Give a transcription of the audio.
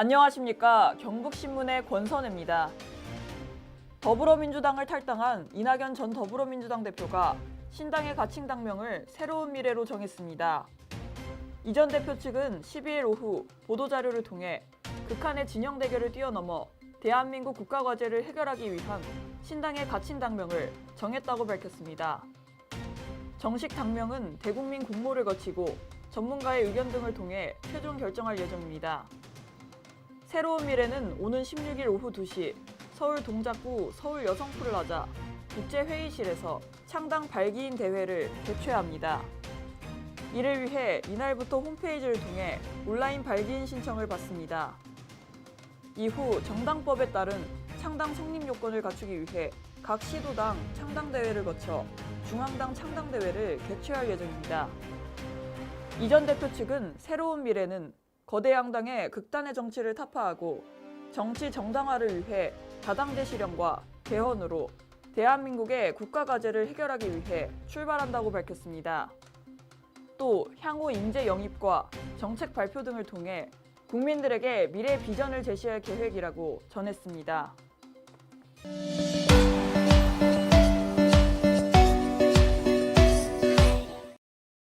안녕하십니까 경북신문의 권선혜입니다. 더불어민주당을 탈당한 이낙연 전 더불어민주당 대표가 신당의 가칭 당명을 새로운 미래로 정했습니다. 이 전 대표 측은 12일 오후 보도자료를 통해 극한의 진영 대결을 뛰어넘어 대한민국 국가 과제를 해결하기 위한 신당의 가칭 당명을 정했다고 밝혔습니다. 정식 당명은 대국민 공모를 거치고 전문가의 의견 등을 통해 최종 결정할 예정입니다. 새로운 미래는 오는 16일 오후 2시 서울 동작구 서울 여성플라자 국제회의실에서 창당 발기인 대회를 개최합니다. 이를 위해 이날부터 홈페이지를 통해 온라인 발기인 신청을 받습니다. 이후 정당법에 따른 창당 성립 요건을 갖추기 위해 각 시도당 창당대회를 거쳐 중앙당 창당대회를 개최할 예정입니다. 이전 대표 측은 새로운 미래는 거대 양당의 극단의 정치를 타파하고 정치 정당화를 위해 다당제 실현과 개헌으로 대한민국의 국가 과제를 해결하기 위해 출발한다고 밝혔습니다. 또 향후 인재 영입과 정책 발표 등을 통해 국민들에게 미래 비전을 제시할 계획이라고 전했습니다.